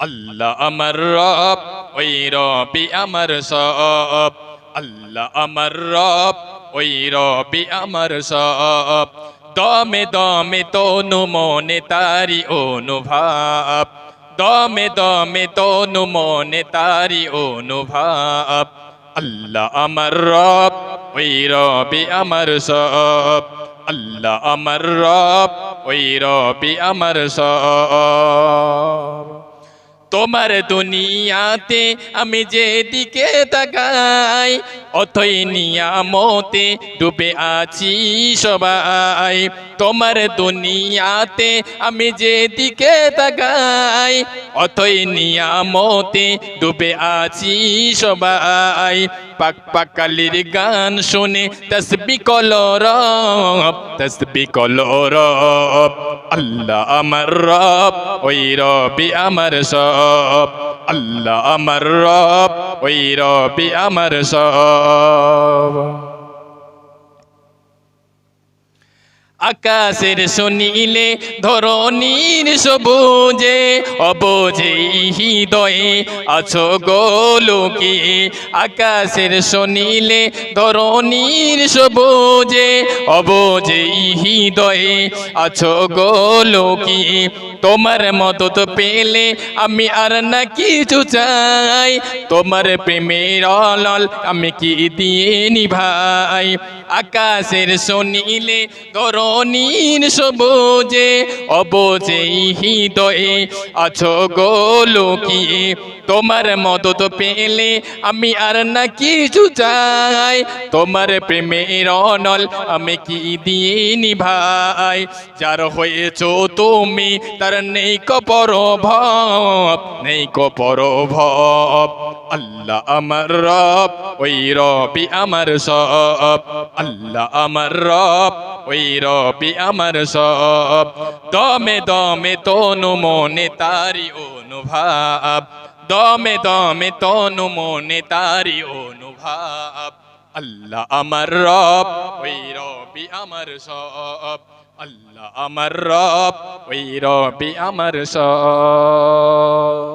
আল্লাহ আমার রব, ওই রবি আমার সব। আল্লাহ আমার রব, ওই রবি আমার সব। দমে দমে তনু মনে তারি অনুভাব। দমে দমে তনু মনে তারি অনুভাব। আল্লাহ আমার রব, ওই রবি আমার সব। আল্লাহ আমার রব, ওই রবি আমার সব। তোমার দুনিয়াতে আমি যেদিকে তাকাই, অথই নিয়ামতে ডুবে আছি সবাই। তোমার দুনিয়াতে আমি যেদিকে তাকাই, অথই নিয়ামতে ডুবে আছি সবাই। পাক পাকালির গান শুনে তসবি কলরব তসবি কলরব আল্লাহ আমার রব, ওই রবি আমার সব। আল্লাহ আমার রব, ওই রবি আমার সব। আকাশের শুনিলে ধরনীর সবুজে, অবুঝে হৃদয়ে আছো গোলকে আকাশের শুনিলে ধরনীর সবুজে, অবুঝে হৃদয়ে আছো গোলকে তোমার মদত পেলে আমি আর না কিছু চাই। তোমার প্রেমের অলল আমি কি দিয়ে নিভাই? আকাশের শুনিলে ধরনীর সবুজে অবজে হৃদয়ে আছো গোলকি তোমার মদত পেলে আমি আর না কিছু চাই। তোমার প্রেমের অনল আমি কি দিয়ে নিভাই? যার হয়েছ তুমি তার নেই কপর ভব নেই কপর ভব আল্লাহ আমার রব, ওই রবি আমার সব। আল্লাহ আমার রব, ওই রবি আমার সব। দমে দমে তনু মনে তারি অনুভাব। দমে দমে তনু মনে তারি অনুভাব। আল্লাহ আমার রব ওই রবি আমার সব। আল্লাহ আমার রব ওই রবি আমার সব।